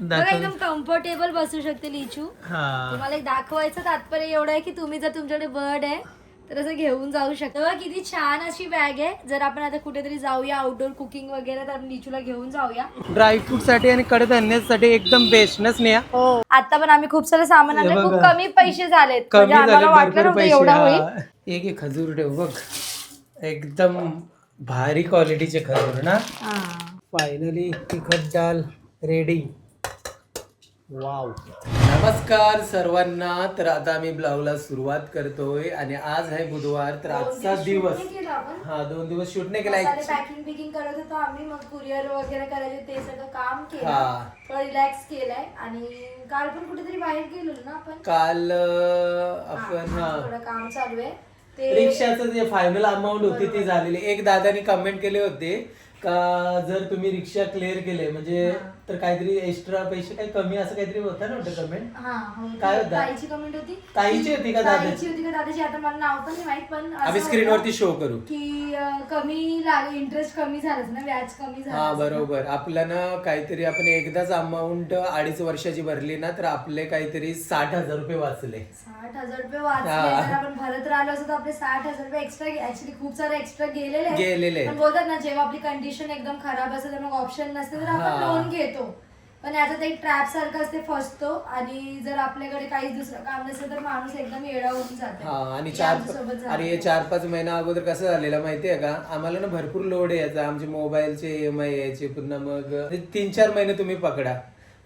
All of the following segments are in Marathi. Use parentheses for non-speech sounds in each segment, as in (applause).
बघा दाखव. एकदम कम्फर्टेबल बसू शकते लिचू. हा. तुम्हाला एक दाखवायचं तात्पर्य एवढं आहे की तुम्ही जर तुमच्याकडे बर्ड आहे तर असं घेऊन जाऊ शकता. बघा किती छान अशी बॅग आहे. जर आपण आता कुठेतरी जाऊया आउटडोर कुकिंग वगैरे तर आपण लिचूला घेऊन जाऊया. ड्रायफ्रूटसाठी आणि कडधान्यासाठी एकदम बेस्ट नच नाही हो. आता पण आम्ही खूप सारं सामान हे आणलं. खूप बघा. कमी पैसे झालेत. कमी म्हणजे झाले आम्हाला वाटलं भरपूर नव्हतं पैसे. एवढा होईल. हा. एक एक खजूर ठेव बघ. एकदम भारी क्वालिटीचे खजूर ना. हा. फायनली तिखट डाल रेडी वाव. नमस्कार सर्वांना. तर आता आम्ही ब्लाऊला सुरुवात करतोय आणि आज आहे बुधवार तर आजचा दिवस. हा दोन दिवस शूट नाही केला. पॅकिंग बिकिंग करत होतो आम्ही मग कुरिअर वगैरे करायचे ते सगळं काम केलं. हा. थोडं रिलॅक्स केलंय. आणि काल पण कुठेतरी बाहेर गेलो ना आपण? काल अं, आपण हा, हा थोडं काम चालू आहे. ते रिक्षाचं जे फायनल अमाऊंट होती ती झालेली. एक दादानी कमेंट केले होते का जर तुम्ही रिक्षा क्लिअर केले म्हणजे तर काहीतरी एक्स्ट्रा पैसे काही कमी असं काहीतरी होतं ना वाटतं कमेंट हा हो काय होतं? ताईची कमेंट होती ताईची होती का दादाची? ताईची होती का दादाची आता मला नाव पण नाही माहीत पण असं आम्ही होतं स्क्रीनवरती शो करू की अं, कमी लाग इंटरेस्ट कमी झालंच ना व्याज कमी हा झालं बरोबर आपल्याला काहीतरी आपण एकदाच अमाऊंट अडीच वर्षाची भरली ना तर आपले काहीतरी साठ हजार रुपये वाचले साठ हजार रुपये वाचले हा. जर आपण भरत राहिलो असतो तर आपले साठ हजार रुपये एक्स्ट्रा ऍक्च्युली खूप सारे एक्स्ट्रा गेलेले आहेत. गेलेले आहेत. पण बोलतात ना जेव्हा आपली कंडिशन एकदम खराब असते तर मग ऑप्शन नसते तर आपण हा. लोन घेतो पण याच्यात एक ट्रॅप सारखं असते फसतो आणि जर आपल्याकडे काही दुसरं काम नसेल तर माणूस एकदम येडा होऊन जातो. हा आणि हे चार. आणि हे चार पाच महिना अगोदर कसं झालेलं माहितीये का? आम्हाला ना भरपूर लोड यायचा. आमचे मोबाईलचे एम आय यायचे पुन्हा मग तीन चार महिने तुम्ही पकडा.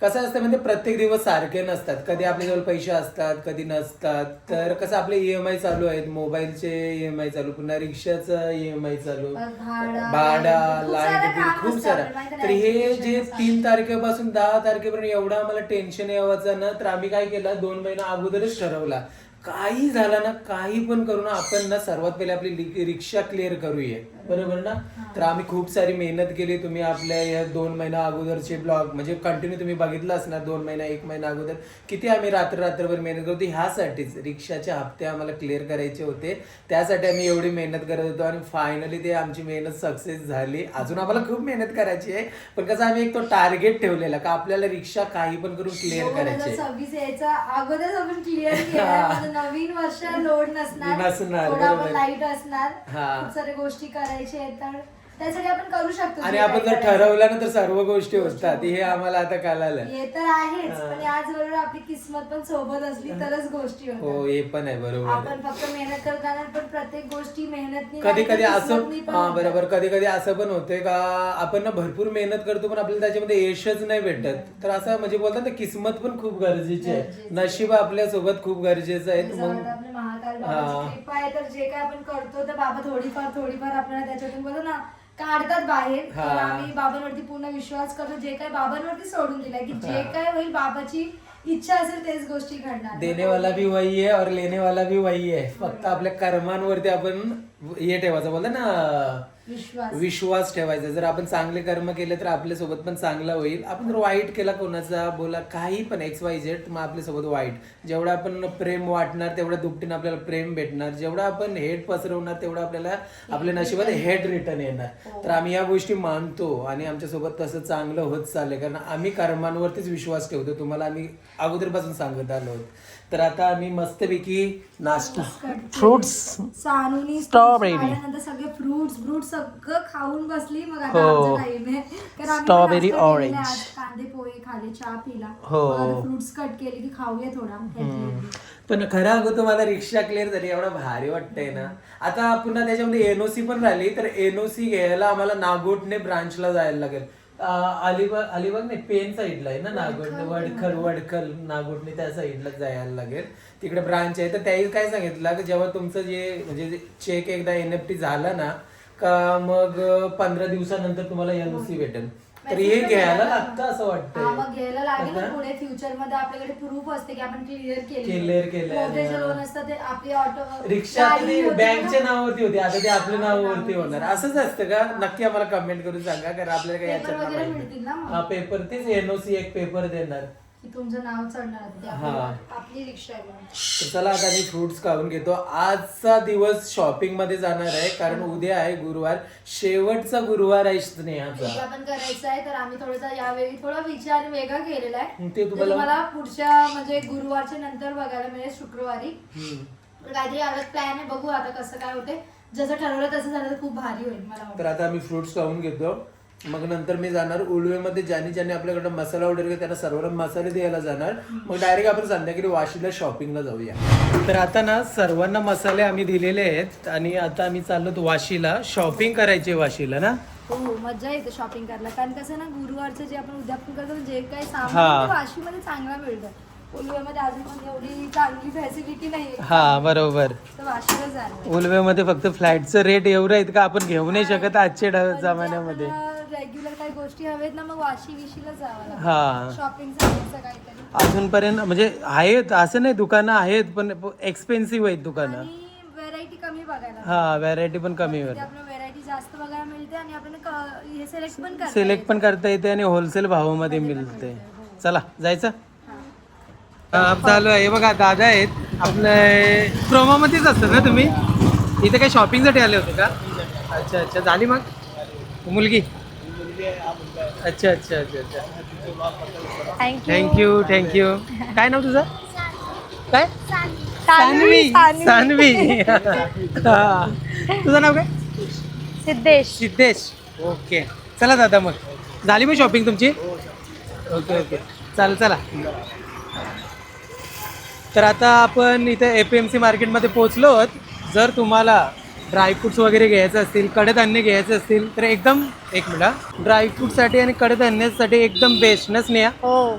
कसं असतं म्हणजे प्रत्येक दिवस सारखे नसतात. कधी आपल्याजवळ पैसे असतात कधी नसतात. तर कसं आपले ई एम आय चालू आहेत. मोबाईलचे ई एम आय चालू पुन्हा रिक्षाचं ई एम आय चालू. भाडं, लाइट सारं बिल खूप सारं. तर हे जे. तीन तारखेपासून दहा तारखेपर्यंत एवढं आम्हाला टेन्शन यावायचं ना. तर आम्ही काय केलं दोन महिना अगोदरच ठरवला. काही झालं ना काही पण करू ना आपण ना सर्वात पहिले आपली लि- रिक्षा क्लिअर करूया. बरोबर ना? तर आम्ही खूप सारी मेहनत केली. तुम्ही आपल्या या दोन महिना अगोदरचे ब्लॉग म्हणजे कंटिन्यू तुम्ही बघितलं असणार दोन महिना एक महिना अगोदर. किती आम्ही रात्र रात्रभर मेहनत करतो. ह्यासाठीच रिक्षाचे हप्ते आम्हाला क्लिअर करायचे होते. त्यासाठी आम्ही एवढी मेहनत करत होतो आणि फायनली ते आमची मेहनत सक्सेस झाली. अजून आम्हाला खूप मेहनत करायची आहे. पण कसं आम्ही एक तो टार्गेट ठेवलेला का आपल्याला रिक्षा काही पण करून क्लिअर दोन हजार करायची आहे. सव्वीस यायचा. अगोदरच आपण क्लिअर केलं. नवीन वर्ष लोड नसणार नसणार, थोडं बरोबर. लाइट असणार हा. खूप साऱ्या गोष्टी करायच्या आहेत तर त्यासाठी आपण करू शकतो. आणि आपण जर. ठरवलं ना तर सर्व गोष्टी होतात हे. आम्हाला आता कळालं. हे तर आहेच पण याचबरोबर आपली किस्मत पण सोबत असली तरच गोष्टी हो होतात. हे पण आहे बरोबर आपण फक्त मेहनत करत राहणार पण प्रत्येक गोष्टी मेहनत कधी कधी असं हा बरोबर. कधी कधी असं पण होतंय का आपण ना भरपूर मेहनत करतो पण आपल्याला त्याच्यामध्ये यशच नाही भेटत. तर असं म्हणजे बोलतात ना किस्मत पण खूप गरजेची आहे. नशीब आपल्यासोबत खूप गरजेचं आहे. मग आपल्या महाकाल हा. बाबाची कृपा आहे तर जे काय आपण करतो तर बाबा थोडीफार थोडीफार आपल्याला त्याच्यातून बोलतो ना काढतात बाहेर. हा. आम्ही बाबांवरती पूर्ण विश्वास करतो जे काय बाबांवरती सोडून दिलाय की जे काय होईल बाबाची इच्छा असेल तेच गोष्टी घडणार. देने वाला भी वही है और लेने वाला भी वही है फक्त आपल्या कर्मांवरती आपण हे ठेवायचं. बोलतो ना विश्वास. विश्वास ठेवायचा. जर आपण चांगले कर्म केले तर आपल्यासोबत पण चांगला होईल. आपण जर वाईट केला कोणाचा बोला काही पण एक्स वाय झेड मग आपल्यासोबत वाईट. जेवढं आपण प्रेम वाटणार तेवढ्या दुपटीने आपल्याला प्रेम भेटणार. जेवढं आपण हेट पसरवणार तेवढं आपल्याला आपल्या नशिबात हेट रिटर्न येणार. तर आम्ही या गोष्टी मानतो आणि आमच्यासोबत तसं चांगलं होत चाललंय. कारण आम्ही कर्मांवरतीच विश्वास ठेवतो. तुम्हाला आम्ही अगोदरपासून सांगत आलो तर आता आम्ही मस्तपैकी नाश्ता फ्रुट्स सानुनी. आल्यानंतर सगळे फ्रुट्स फ्रुट सगळं खाऊन बसली मग आता हो. आमचं time आहे. कारण आम्ही Strawberry नाश्ता केलेला orange. आज, कांदे पोहे खाले चहा पिला हो. फ्रुट्स कट केले की खाऊया थोडा. पण खरं अगो तुम्हाला रिक्षा क्लिअर झाली एवढं भारी वाटतंय ना आता पुन्हा त्याच्यामध्ये एनओसी पण राहिली तर एनओसी घ्यायला आम्हाला नागोटने ब्रांचला जायला लागेल अलिबाग अलिबाग नाही पेन साईडला आहे ना नागोटने वडखल वडखल नागोटने त्या साईडला जायला लागेल. तिकडे ब्रांच आहे. तर त्याही काय सांगितलं की जेव्हा तुमचं जे म्हणजे चेक एकदा एन एफ टी झाला ना का मग पंधरा दिवसानंतर तुम्हाला एनओसी भेटेल. तर हे घ्यायला लागतं असं हा मग घ्यायला लागेल ना? पुढे फ्युचरमध्ये आपल्याकडे प्रूफ असते की आपण क्लिअर केले Clear केलंय. लोन असतात ते आपली ऑटो रिक्षा ती बँकच्या नावावरती होती. आता ते आपल्या नावावरती होणार. असंच असतं का? नक्की आम्हाला कमेंट करून सांगा कारण आपल्याला काही याच्यात वगैरे माहिती मिळतील ना मग? हा पेपर तेच एनओसी एक पेपर देणार. तुमचं नाव चढणार. आपली- रिक्षा आहे चला आता मी फ्रुट्स खाऊन घेतो. आजचा दिवस शॉपिंगमध्ये जाणार आहे कारण उद्या आहे गुरुवार. शेवटचा गुरुवार आहे स्नेहाचा. पण करायचं आहे तर आम्ही थोडासा यावेळी थोडा विचार वेगळा केलेला आहे. ते तुम्हाला पुढच्या म्हणजे गुरुवारच्या नंतर बघायला मिळेल शुक्रवारी. काहीतरी अलग प्लॅन आहे बघू आता कसं काय होते जसं ठरवलं तसं झालं तर खूप भारी होईल मला तर आता आम्ही फ्रुट्स खाऊन घेतो. मग नंतर मी जाणार उलवेमध्ये ज्यांनी ज्यांनी आपल्याकडे मसाला ऑर्डर केला त्यांना सर्वांना मसाले द्यायला जाणार. मग डायरेक्ट आपण संध्याकाळी वाशीला शॉपिंगला जाऊया. तर आता ना सर्वांना मसाले आम्ही दिलेले आहेत आणि आता आम्ही चाललो वाशीला. शॉपिंग करायची वाशीला ना? हो हो मजा येते शॉपिंग करायला. कारण कसं ना गुरुवारचं जे आपण उद्यापन करतो जे काही सामान ते वाशीमध्ये चांगला मिळतं. उलव्यामध्ये अजून पण एवढी चांगली फॅसिलिटी नाही हा बरोबर. तर वाशीला जाणार. उलवेमध्ये फक्त फ्लॅटचं रेट एवढं आहेत का आपण घेऊ नाही शकत आजच्या ड- जमान्यामध्ये. रेग्युलर काही गोष्टी हवेत ना मग वाशी विशीला जावं हा. काहीतरी. अजूनपर्यंत म्हणजे आहेत असं नाही दुकानं आहेत पण एक्सपेन्सिव्ह आहेत दुकानं. आणि व्हेरायटी कमी बघायला हा व्हरायटी पण कमी ते आपल्याला व्हेरायटी जास्त बघायला मिळते आणि क- हे सिलेक्ट पण करता सिलेक्ट पण करता येते आणि होलसेल भावामध्ये मिळते. चला जायचं? हा, चालू आहे. हे बघा दादा आहेत. आपले क्रोमामध्येच असतात ना तुम्ही? इथे काही शॉपिंगसाठी आले होते का? अच्छा अच्छा. झाली मग? मुलगी? अच्छा अच्छा अच्छा अच्छा. थँक्यू थँक्यू थँक्यू काय नाव तुझं? काय? सान्वी. सान्वी. हा. तुझं नाव काय? सिद्धेश. सिद्धेश. ओके. चला दादा मग. झाली मग शॉपिंग तुमची? Okay okay. चालेल चला. तर आता आपण इथे ए पी एम सी मार्केटमध्ये पोचलो आहोत जर तुम्हाला ड्रायफ्रुट्स वगैरे घ्यायचं असतील कडधान्य घ्यायचं असतील तर एकदम एक मिनिट ड्रायफ्रूटसाठी आणि कडधान्यासाठी एकदम बेस्ट ना स्नेहा हो.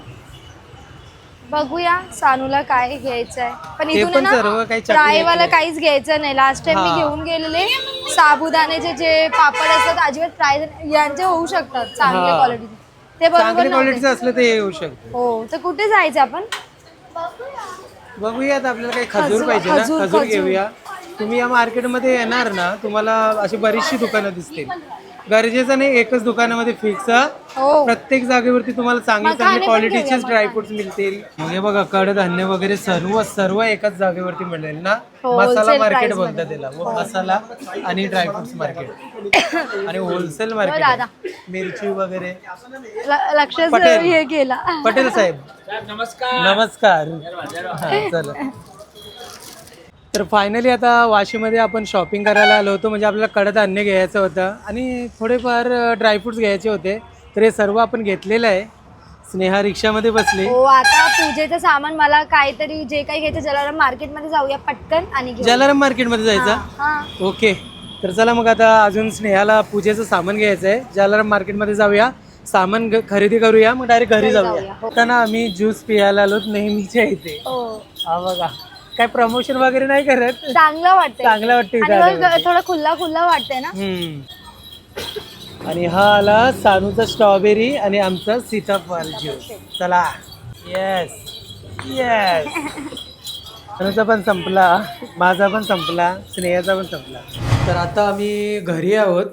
बघूया सानूला काय घ्यायचं आहे पण ते इथून पण सर्व ना काही चटणी फ्रायवाला वगैरे. काहीच घ्यायचं नाही. लास्ट टाइम मी हा. घेऊन गेलेले साबुदाण्याचे जे पापड असतात अजिबात फ्राय यांचे होऊ शकतात चांगल्या हा. क्वालिटीचे ते बरोबर चांगल्या नव्हते. क्वालिटीचं असलं तर हे येऊ शकतं. हो. तर कुठे जायचं आपण? बघूयात आपल्याला काही खजूर खजूर- पाहिजे ना. खजूर- खजूर खजूर. घेऊया. तुम्ही या मार्केटमध्ये येणार ना तुम्हाला अशी बरीचशी दुकानं दिसतील. गरजेचं नाही एकच दुकानामध्ये फिक्स हो. प्रत्येक जागेवरती तुम्हाला चांगले चांगले क्वालिटीचेच ड्रायफ्रुट्स मिळतील. हे बघा कडधान्य वगैरे सर्व सर्व एकाच जागेवरती मिळेल ना? हो, मसाला wholesale मार्केट price बोलतात. त्याला. व मसाला आणि ड्रायफ्रुट्स मार्केट आणि होलसेल हो, मार्केट दादा. मिरची वगैरे. ल- लक्षच पटेल. हे केला पटेल साहेब. नमस्कार. हा, चला. तर फायनली आता वाशीमध्ये आपण शॉपिंग करायला आलो होतो. म्हणजे आपल्याला कडधान्य घ्यायचं होतं आणि थोडेफार ड्रायफ्रुट्स घ्यायचे होते. तर हे सर्व आपण घेतलेलं आहे. स्नेहा रिक्षामध्ये बसली. हो आता पूजेचं सामान मला काहीतरी जे काही घ्यायचं जलाराम मार्केटमध्ये जाऊया पटकन आणि घेऊ जलाराम मार्केटमध्ये जायचं? हा ओके. तर चला मग आता अजून स्नेहाला पूजेचं सामान घ्यायचं आहे. जलाराम मार्केटमध्ये जाऊया. सामान खरेदी करूया. मग डायरेक्ट घरी घरी जाऊया. जाऊया, आम्ही ज्यूस पियायला आलो. नेहमीच्या इथे. हो. हा बघा. काय प्रमोशन वगैरे नाही करत? चांगलं वाटतंय. चांगलं वाटतं इथं आणि आल्यावर. मग थोडं खुल्ला खुल्ला वाटतंय ना? हम्म. आणि हा आला सानूचा स्ट्रॉबेरी आणि आमचा सीताफळ ज्यूस चला. येस येस सानूचा पण संपला. माझा पण संपला. स्नेहाचा पण संपला. तर आता आम्ही घरी आहोत.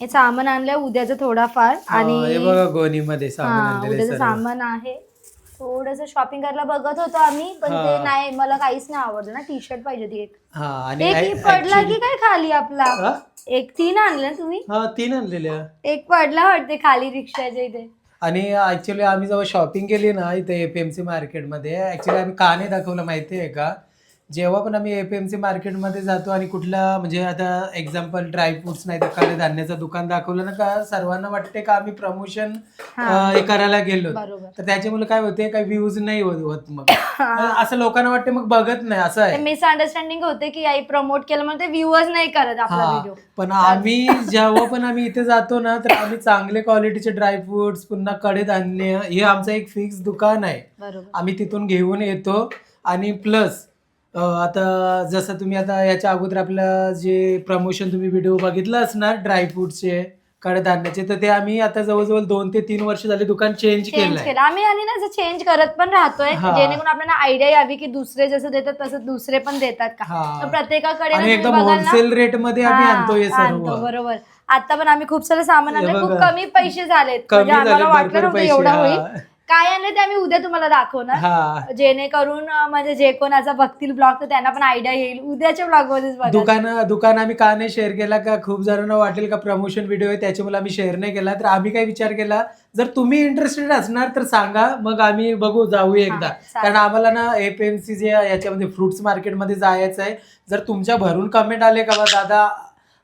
हे सामान आणलंय उद्याचं थोडाफार हा, हे आणि बघा गोणीमध्ये सामान हा आणलेलं आहे उद्याचं सर्व. सामान आहे. थोडस शॉपिंग करायला बघत होतो आम्ही पण ते हा. नाही मला काहीच नाही आवडलं ना टी शर्ट पाहिजे होती एक. हा आणि एक ही पडला की काय खाली आपला? हा? एक तीन आणलं तुम्ही? हा तीन आणलेल्या. एक पडला वाटते खाली रिक्षाच्या इथे. आणि ऍक्च्युली आम्ही जेव्हा शॉपिंग केली ना इथे एपीएमसी मार्केटमध्ये ऍक्च्युली आम्ही का नाही दाखवलं माहिती आहे का? जेव्हा पण आम्ही एपीएमसी मार्केटमध्ये जातो आणि कुठला म्हणजे आता एक्झाम्पल ड्रायफ्रुट्स नाही तर कडधान्याचं दुकान दाखवलं ना का सर्वांना वाटते का आम्ही प्रमोशन हा. हे करायला गेलो? बरोबर. तर त्याच्यामुळे काय होते काही व्ह्यूज नाही होत होत मग. (coughs) असं लोकांना वाटते मग बघत नाही असं आहे. मिसअंडरस्टँडिंग होते की आई प्रमोट केलं म्हणून ते व्ह्यूअर्स नाही करत आपला हा. व्हिडिओ पण आम्ही जेव्हा पण आम्ही इथे जातो ना तर आम्ही चांगले क्वालिटीचे ड्रायफ्रुट्स पुन्हा कडधान्य हे आमचं एक फिक्स दुकान आहे. बरोबर. आम्ही तिथून घेऊन येतो आणि प्लस आता जसं तुम्ही आता याच्या अगोदर आपलं जे प्रमोशन तुम्ही व्हिडिओ बघितला असणार ड्रायफ्रुटचे कडधान्याचे तर ते आम्ही आता जवळजवळ दोन ते तीन वर्ष झाले दुकान चेंज चेंज केलंय. केलं. आम्ही आणि ना चेंज करत पण राहतोय हा. जेणेकरून आपल्याला आयडिया यावी की दुसरे जसं देतात तसं दुसरे पण देतात का? हा. तर प्रत्येकाकडे ना आणि तुम्ही एकदम बघाल ना- होलसेल रेटमध्ये आम्ही हा, आणतो हे आणतो, सर्व बरोबर. आता पण आम्ही खूप सारं सामान हे आणलं खूप बघा. कमी पैसे झालेत. कमी म्हणजे आम्हाला वाटलं भरपूर नव्हतं पैसे. एवढा हा. काय आणलं ते आम्ही उद्या तुम्हाला दाखवणार. हा. जेणेकरून अं, म्हणजे जे कोण आता बघतील ब्लॉग तर त्यांना पण आयडिया येईल. उद्याच्या ब्लॉग मध्येच बघा दुकान दुकान आम्ही का नाही शेअर केला का खूप जणांना वाटेल का प्रमोशन व्हिडिओ आहे त्याच्यामुळे आम्ही शेअर नाही केला. तर आम्ही काय विचार केला जर तुम्ही इंटरेस्टेड असणार तर सांगा मग आम्ही बघू जाऊ एकदा. कारण आम्हाला ना एपीएमसी जे आहे, याच्यामध्ये फ्रुट्स मार्केटमध्ये जायचं आहे. जर तुमच्या भरून कमेंट आले का बा दादा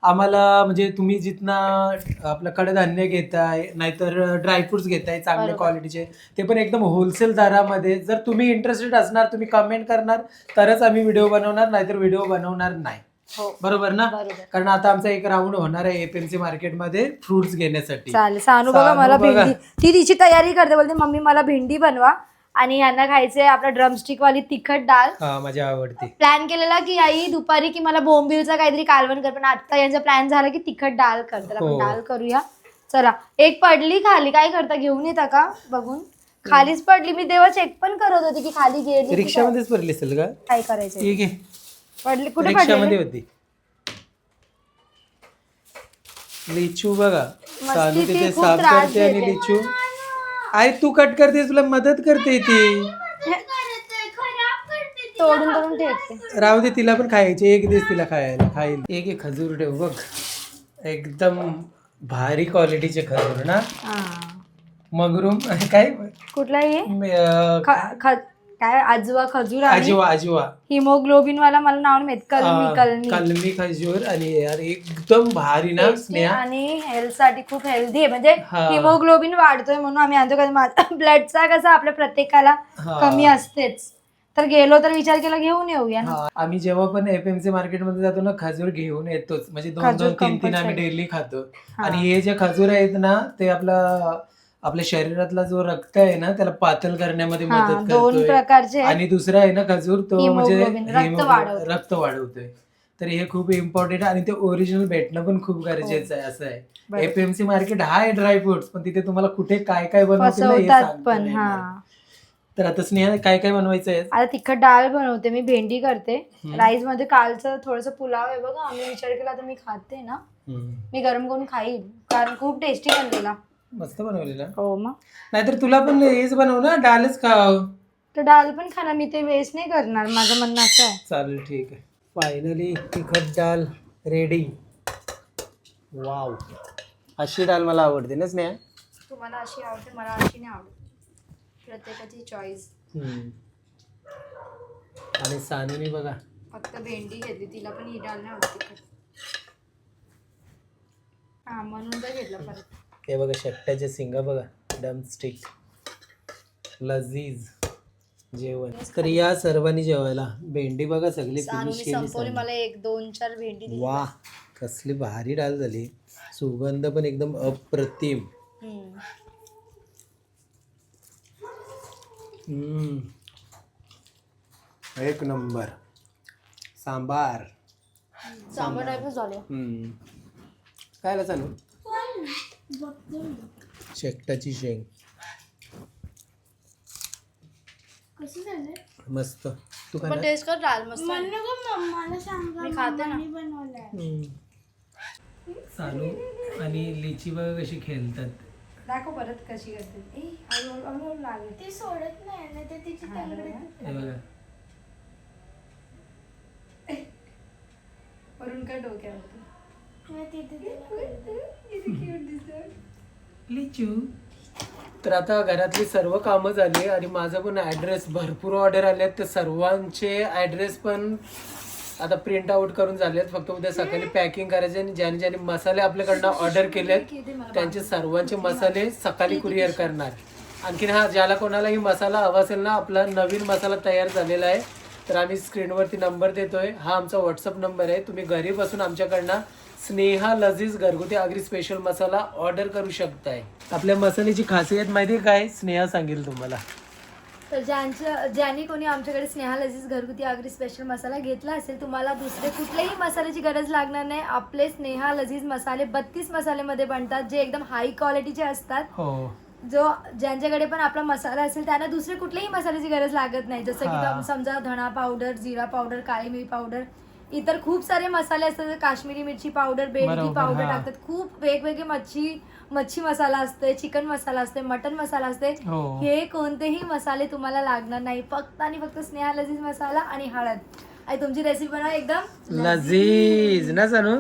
आम्हाला म्हणजे तुम्ही जिथनं आपलं कडधान्य घेताय नाहीतर ड्रायफ्रुट्स घेताय चांगल्या बरोबर. क्वालिटीचे ते पण एकदम होलसेल दरामध्ये जर तुम्ही इंटरेस्टेड असणार तुम्ही कमेंट करणार तरच आम्ही व्हिडिओ बनवणार नाहीतर व्हिडिओ बनवणार नाही. हो. बरोबर ना? बरोबर. कारण आता आमचा एक राऊंड होणार आहे एपीएमसी मार्केटमध्ये फ्रुट्स घेण्यासाठी. चालेल. सानू बघा सानू मला बघा. भेंडी ती तिची तयारी करते बोलते मम्मी मला भेंडी बनवा. आणि यांना खायचे आपलं ड्रमस्टिक वाली तिखट डाळ. हा माझी आवडती. प्लॅन केलेला की आई दुपारी की मला बोंबिलचा काहीतरी कालवण कर पण आता यांचा प्लॅन झाला की तिखट डाळ कर तर आपण हो. डाळ करूया. चला एक पडली खाली. काय करता? घेऊन येता का? बघून. खालीच पडली. मी तेव्हा चेक पण करत होती की खाली गेली की रिक्षामध्येच पडली असेल का? काय? करायचं ठीक आहे. पडली. कुठे रिक्षामध्ये पडली होती. लिचू बघा. मस्ती सानू ती तिथे खूप साफ त्रास करते आणि देते. लिचू. अरे तू कट करते तुला मदत करते ती. तोडून तोडून ठेवते राहू दे तिला पण खायची. एक दिवस तिला खायला खाईल एक एक खजूर ठेव बघ. एकदम भारी क्वालिटीचे खजूर ना. हा. मगरूम काय? कुठला अं, ख- ख- काय आजवा खजूर आणि अजिवा हिमोग्लोबिन वाला मला नाव नाही माहीत. कलमी कलमी. कलमी खजूर आणि यार एकदम भारी ना स्नेहा. आणि हेल्थसाठी खूप हेल्दी आहे. म्हणजे हा. हिमोग्लोबिन वाढतोय म्हणून आम्ही आणतो कारण ब्लडचा (laughs) कसा आपल्या प्रत्येकाला हा. कमी असतेच. तर गेलो तर विचार केला घेऊन येऊया ना. हा, आम्ही जेव्हा पण एफएमसी मार्केटमध्ये जातो ना खजूर घेऊन येतोच. म्हणजे दोन खजूर दोन तीन तीन आम्ही compulsory. डेली खातो. हा. आणि हे जे खजूर आहेत ना ते आपला आपल्या शरीरातला जो रक्त आहे ना त्याला पातळ करण्यामध्ये हा मदत दोन करतोय प्रकारचे आहेत. आणि दुसरा आहे ना खजूर तो म्हणजे Hemoglobin, रक्त hemoglobin, वाढवतो. रक्त वाढवतोय तर हे खूप इम्पॉर्टंट आणि ते ओरिजिनल भेटणं पण खूप गरजेचं आहे असं आहे हो. बरोबर. एपीएमसी मार्केट हा आहे ड्रायफ्रुट्स पण तिथे तुम्हाला कुठे काय काय हे फसवतात सांगता पण नाही हा येणार. तर आता स्नेहा काय काय बनवायचं आहे आता तिखट डाळ बनवते मी भेंडी करते हम्म. राईसमध्ये कालचं थोडस पुलाव आहे बघा आम्ही विचार केला तर मी खाते ना हम्म. मी गरम करून खाईल कारण खूप टेस्टी बनलेला मस्त बनवलेला. हो मग. नाहीतर तुला पण हेच बनव ना डालच खाव. तर डाळ पण खाणार मी ते वेस्ट नाही करणार माझं म्हणणं असं आहे. चालेल ठीक आहे. फायनली तिखट डाल रेडी वाव अशी डाल मला आवडते ना स्नेहा? तुम्हाला अशी आवडते मला अशी नाही आवडत. प्रत्येकाची चॉईस हम्म. आणि सानूनी बघा. फक्त भेंडी घेतली तिला पण ही डाळ नाही आवडत हा म्हणून तर घेतलं परत. हे बघा शेपट्याचे सिंगा बघा डम स्टिक लजीज जेवण. तर या सर्वांनी जेवायला. भेंडी बघा सगळी फिनिश केली संपवली. मला एक दोन चार भेंडी दिली. वा कसली भारी डाल झाली. सुगंध पण एकदम अप्रतिम. हम्म. हम्म. एक नंबर. सांबार. सांबार टाईपच झाले. हम्म. काय सांगू शेकटाची शेंग. मस्त. तू पण खाणार? टेस्ट कर डाळ मस्त आहे. मी खाते ना. हम्म. सानू आणि लिची बघा कशी खेळतात. दाखव परत कशी करते. ए, हळूहळू हळूहळू लागेल. ती सोडत नाही ना तर तिची हा, तंगडी बघा. हे बघा. वरून का डोक्यावरती? मग तिथे तिला करते. लिचू. तर आता घरातली सर्व कामं झाली आणि माझं पण ॲड्रेस भरपूर ऑर्डर आले आहेत तर सर्वांचे ॲड्रेस पण आता प्रिंट आउट करून झाले आहेत फक्त उद्या सकाळी पॅकिंग करायचे आणि ज्याने ज्याने मसाले आपल्याकडनं ऑर्डर केलेत त्यांचे सर्वांचे मसाले सकाळी कुरिअर करणार. आणखीन हा ज्याला कोणालाही मसाला हवा असेल ना आपला नवीन मसाला तयार झालेला आहे. तर आम्ही स्क्रीनवरती नंबर देतोय. हा आमचा व्हॉट्सअप नंबर आहे. तुम्ही घरी बसून आमच्याकडनं स्नेहा लजीज घरगुती आगरी स्पेशल मसाला ऑर्डर करू शकताय. आपल्या मसाल्याची खासियत माहिती काय? स्नेहा सांगेल तुम्हाला. तर ज्यांच्या ज्यांनी कोणी आमच्याकडे स्नेहा लजीज घरगुती आगरी स्पेशल मसाला घेतला असेल तुम्हाला दुसरे कुठल्याही मसाल्याची गरज लागणार नाही. आपले स्नेहा लजीज मसाले बत्तीस मसाल्यामध्ये बनतात जे एकदम हाय क्वालिटीचे असतात. हो. जो ज्यांच्याकडे पण आपला मसाला असेल त्यांना दुसरे कुठल्याही मसाल्याची गरज लागत नाही. जसं की हा. समजा धणा पावडर जिरा पावडर काळी मिरी पावडर इतर खूप सारे मसाले असतात काश्मीरी मिरची पावडर बेडगी बरोबर, पावडर हा. टाकतात. खूप वेगवेगळे मच्छी मच्छी मसाला असते चिकन मसाला असते मटन मसाला असते हो. हे कोणतेही मसाले तुम्हाला लागणार नाही. फक्त आणि फक्त स्नेहा लजीज मसाला आणि हळद. आणि तुमची रेसिपी बनवा एकदम लजीज. ना जानू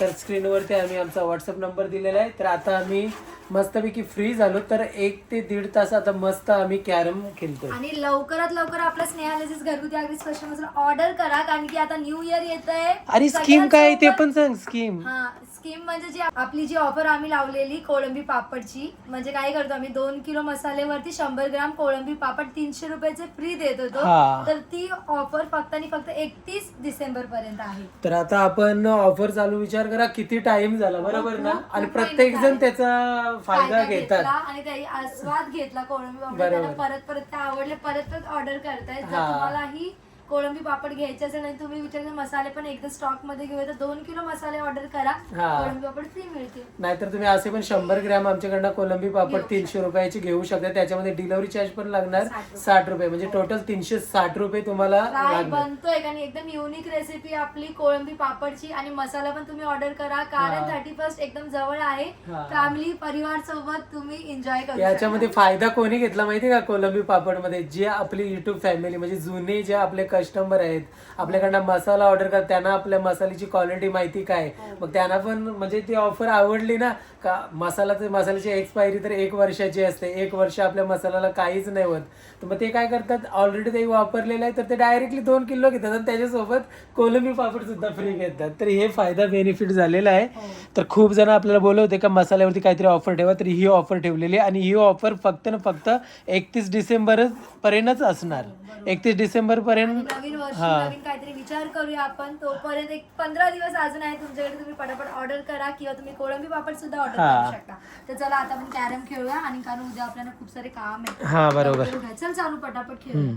तर स्क्रीनवरती आम्ही आमचा व्हॉट्सअप नंबर दिलेला आहे. तर आता आम्ही मस्तपैकी फ्री झालो तर एक ते दीड तास आता मस्त आम्ही कॅरम खेळतोय. आणि लवकरात लवकर आपला स्नेहा लजीज घरगुती आगरी स्पेशल ऑर्डर करा कारण की आता न्यू इयर येत आहे अरे स्कीम काय ते पण सांग स्कीम हा स्कीम म्हणजे जी आपली जी ऑफर आम्ही लावलेली कोळंबी पापडची म्हणजे काय करतो आम्ही दोन किलो मसालेवरती शंभर ग्राम कोळंबी पापड तीनशे रुपयाचे फ्री देत होतो. तर ती ऑफर फक्त आणि फक्त एकतीस डिसेंबर पर्यंत आहे. तर आता आपण ऑफर चालू विचार करा किती टाइम झाला बरोबर ना? आणि प्रत्येक जण त्याचा फायदा घेतात घेतला आणि काही आस्वाद घेतला कोळंबी बरोबर. परत परत ते आवडले परत परत ऑर्डर करतायत जर हा. तुम्हालाही कोळंबी पापड घ्यायचे असेल आणि तुम्ही विचारले मसाले पण एकदा स्टॉकमध्ये घेऊया तर दोन किलो मसाले ऑर्डर करा. हा. कोळंबी पापड फ्री मिळतील. नाहीतर तुम्ही असे पण शंभर ग्रॅम आमच्याकडनं कोलंबी पापड घेऊ तीनशे रुपयाची घेऊ शकता. त्याच्यामध्ये डिलिव्हरी चार्ज पण लागणार साठ रुपये. साठ रुपये. म्हणजे टोटल तीनशे साठ रुपये तुम्हाला काय लागणार. बनतोय? कारण एकदम युनिक रेसिपी आपली कोळंबी पापडची. आणि मसाला पण तुम्ही ऑर्डर करा. कारण हा. थर्टी फर्स्ट एकदम जवळ आहे. हा. फॅमिली परिवार सोबत तुम्ही एन्जॉय करू याच्यामध्ये शकता. फायदा कोणी घेतला माहिती का कोलंबी पापडमध्ये जे आपली युट्यूब फॅमिली म्हणजे जुने जे आपले कस्टमर आहेत. आपल्याकडनं मसाला ऑर्डर करतात त्यांना आपल्या मसाल्याची क्वालिटी माहिती काय? मग त्यांना पण म्हणजे ती ऑफर आवडली ना का मसाला मसाल्याची एक्सपायरी तर एक वर्षाची असते. एक वर्ष आपल्या मसाल्याला काहीच नाही होत. तर मग ते काय करतात? ऑलरेडी ते वापरलेलं आहे तर ते डायरेक्टली दोन किलो घेतात आणि त्याच्यासोबत कोलंबी पापड सुद्धा फ्री घेतात. तर हे फायदा बेनिफिट झालेला आहे. हो. तर खूप जण आपल्याला बोलवते का मसाल्यावरती काहीतरी ऑफर ठेवा. तर ही ऑफर ठेवलेली आणि ही ऑफर फक्त ना फक्त एकतीस डिसेंबर पर्यंतच असणार एकतीस डिसेंबर पर्यंत नवीन वर्षी हा. नवीन काहीतरी विचार करूया आपण. तोपर्यंत एक पंधरा दिवस अजून आहे तुमच्याकडे तुम्ही पटापट ऑर्डर करा किंवा तुम्ही कोळंबी पापड सुद्धा ऑर्डर हा. करू शकता. तर चला आता आपण कॅरम खेळूया आणि कारण उद्या आपल्याला खूप सारे काम आहे. हा बरोबर. चल चालू पटापट खेळूया.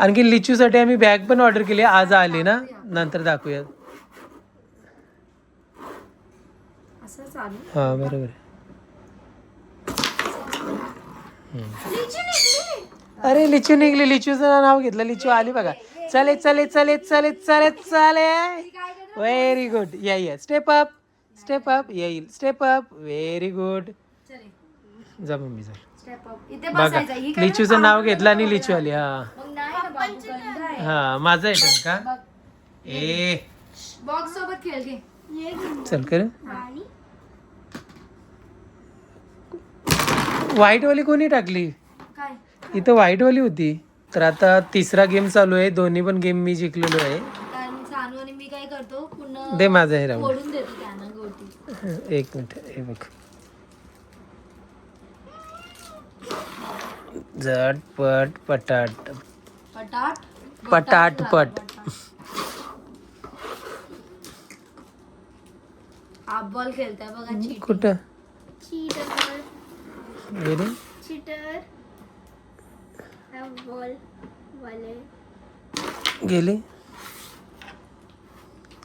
आणखी लिचूसाठी आम्ही बॅग पण ऑर्डर केली आज आली ना? नंतर दाखवूया. असं चालू हा बरोबर अरे लिचू निघली लिचूचं नाव घेतलं लिचू आली बघा. चले चले चले चले चले चले. व्हेरी गुड या या स्टेप अप स्टेप अप येईल स्टेप अप व्हेरी गुड जा मम्मी जा. स्टेप अप इथे बघा. ही लिचूचं नाव घेतलं आणि. लिचू आली हा. हा माझा आहे का? ए. बॉक्स सोबत खेळ घे. ये घेऊन चल कर. व्हाईट वाली कोणी टाकली? काय? इथं व्हाईट वाली होती. तर आता तिसरा गेम चालू आहे. दोन्ही पण गेम मी जिंकलेलो आहे. कारण सानू आणि मी काय करतो पुन्हा दे माझं हे राहून फोडून देतो त्यांना गोटी एक मिनिट हे बघ. झटपट पटाट. पटाट पटाट पट. हाफ बॉल खेळताय बघा कुठं? चीटर गेली? चीटर वाले गेली?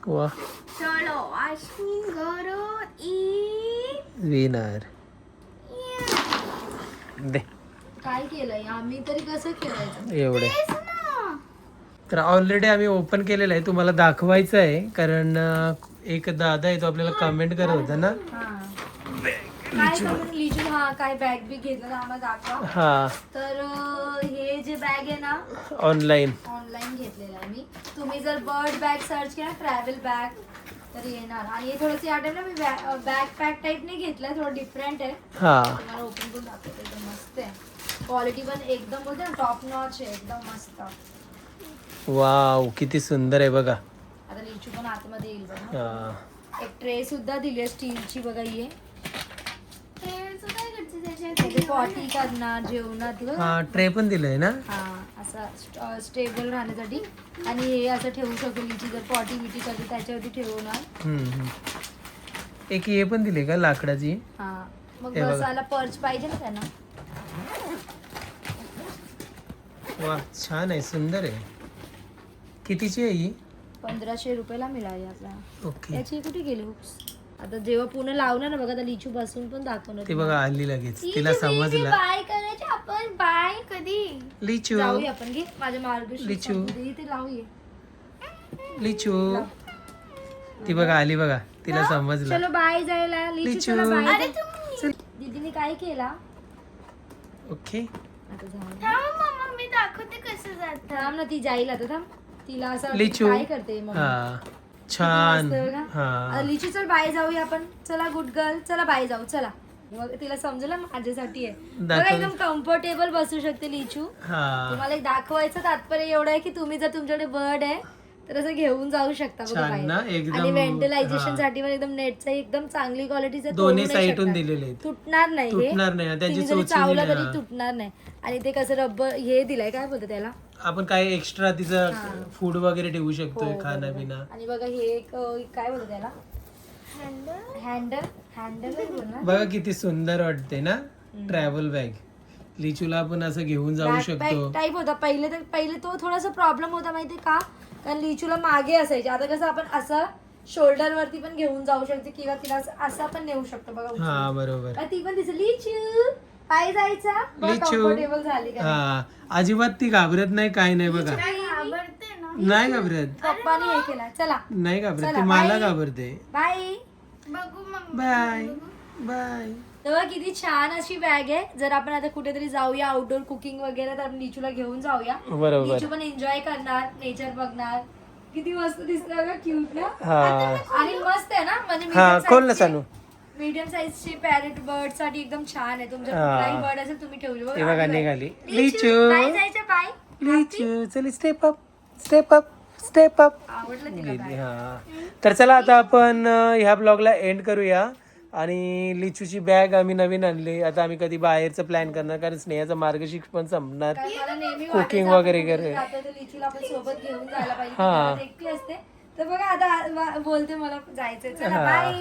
वा चलो अश्विन गौरव ई. विनर दे. काय केलंय? आम्ही तरी कसं खेळायचं? एवढे. तेच ना. तर ऑलरेडी आम्ही ओपन केलेलं आहे. तुम्हाला दाखवायचं आहे. कारण अं, एक दादा आहे तो आपल्याला कमेंट करत होता ना. हा. काय करून लिजू हा काय बॅग बी घेतलं आम्हाला दाखवा. हा. तर अं, हे जे बॅग आहे ना ऑनलाईन ऑनलाईन घेतलेलं आहे मी. तुम्ही जर बर्ड बॅग सर्च केला ट्रॅव्हल बॅग तर येणार. आणि हे थोडंसं या टाईपला मी बॅग पॅक घेतलंय थोडं डिफरंट आहे. हा. तुम्हाला ओपन करून दाखवते एकदम मस्त आहे. क्वालिटी पण एकदम बोलते ना टॉप नॉच आहे एकदम मस्त. वाव किती सुंदर आहे बघा. आता लिचू पण आतमध्ये येईल बघा. हा. एक ट्रे सुद्धा दिली आहे स्टीलची बघा त्याच्यात पॉटी करणार जेवणात. हा ट्रे पण दिलंय ना? हा असा स्टेबल राहण्यासाठी. आणि हे असं ठेवू शकतो लिची जर पॉटी बिटी करते त्याच्यावरती ठेवणार. हम्म, हम्म. एक हे पण दिले का लाकडाची? हा मग हे बघा. बसायला पर्च पाहिजे ना त्यांना. वा छान आहे सुंदर आहे. कितीची आहे ही? पंधराशे रुपयाला मिळाली आपल्याला. ओके. याची कुठे गेली हुक्स? आता जेव्हा पुन्हा लावणार ना बघा आता लिचू बसून पण दाखवणार ते बघा आली लगेच. तिला समजलं. बाय करायची आपण बाय कधी? लिचू. जाऊया आपण घे. माझ्या लिचू. ते लावूया. लिचू. ती बघा आली बघा. तिला समजलं. चलो बाय जायला. लिचू लिचू. चला बाय. अरे तुम्ही. दीदीने काय केला? ओके. आता झालं. थांब मम्मा मी दाखवते कसं जात. थांब ना ती जाईल आता थांब. तिला असं लिचू. काय करते मम्मी? हा. छान. हा. लिचू चल बाय जाऊया आपण. चला गुड गर्ल चला बाय जाऊ. चला. मग तिला समजलं माझ्यासाठी आहे. बघा. एकदम कम्फर्टेबल बसू शकते लिचू. हा. तुम्हाला एक दाखवायचं तात्पर्य एवढं आहे की तुम्ही जर तुमच्याकडे बर्ड आहे तर असं घेऊन जाऊ शकता आणि व्हेंटिलायझेशन. साठी पण एकदम नेटचं एकदम चांगली क्वालिटीचं दोन्ही साईडून दिलेले तुटणार नाही हे. तुटणार नाही. चावला तरी. तुटणार नाही. आणि ते कसं रब्बर हे दिलंय काय बोलतं त्याला? आपण काय एक्स्ट्रा तिचं हा. फूड वगैरे ठेवू शकतोय हो, खाणं बरोबर. पिणं आणि बघा हे एक अ, काय बोलतो त्याला? हँडल हँडल बोलणार. बघा किती सुंदर वाटते ना ट्रॅव्हल बॅग लिचूला आपण असं घेऊन जाऊ शकतो. टाईप होता. पहिले तर पहिले तो थोडासा प्रॉब्लेम होता माहितीये का? कारण लिचूला मागे असायचे. आता कसं आपण असं शोल्डर वरती पण घेऊन जाऊ शकते किंवा तिला असं- असं पण नेऊ शकतो. बघा उचलून. हा बरोबर. ती पण दिसली लिचू पाय जायचा? लिचू. कम्फर्टेबल झाली का? हा. अजिबात ती घाबरत नाही काय नाही बघा. घाबरते ना. नाही घाबरत. पप्पानी हे केला. चला. नाही घाबरत चला, ती मला बाय. घाबरते. बाय. बघू मग. बाय. बाय तेव्हा किती छान अशी बॅग आहे. जर आपण आता कुठेतरी जाऊया आउटडोर कुकिंग वगैरे तर आपण लिचूला घेऊन जाऊया. बरोबर. पण एन्जॉय करणार नेचर बघणार. किती मस्त दिसतं बघा क्यूट ना? हा. आणि मस्त आहे ना? म्हणजे हा खोल ना सानू मीडियम साईजची पॅरेट बर्डसाठी एकदम छान आहे. तुमच्या हा. कुठलाही बर्ड असेल तुम्ही ठेवले हे बघा निघाली. लिचू. बाय जायचं बाय लिचू. चल step up step up step up आवडलं तिला गेली हा. तर चला आता आपण अं, ह्या ब्लॉगला एंड करूया. आणि लिचूची बॅग आम्ही नवीन आणली. आता आम्ही कधी बाहेरचं प्लॅन करणार कारण स्नेहाचा मार्गशीर्ष पण संपणार. कारण मला नेहमी Cooking वाटायचं वगैरे कुठे करे. जातो तर लिचूला आपण सोबत घेऊन जायला पाहिजे. हा. ती घरात एकटी असते. तर बघा आता वा- बोलते मला जायचंय. चला हा. बाय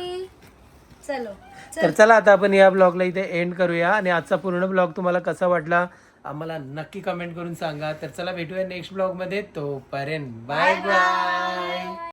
चलो तर चला. आता आपण या ब्लॉगला इथे एंड करूया आणि आजचा पूर्ण ब्लॉग तुम्हाला कसा वाटला आम्हाला नक्की कमेंट करून सांगा. तर चला भेटूया नेक्स्ट ब्लॉगमध्ये तोपर्यंत बाय बाय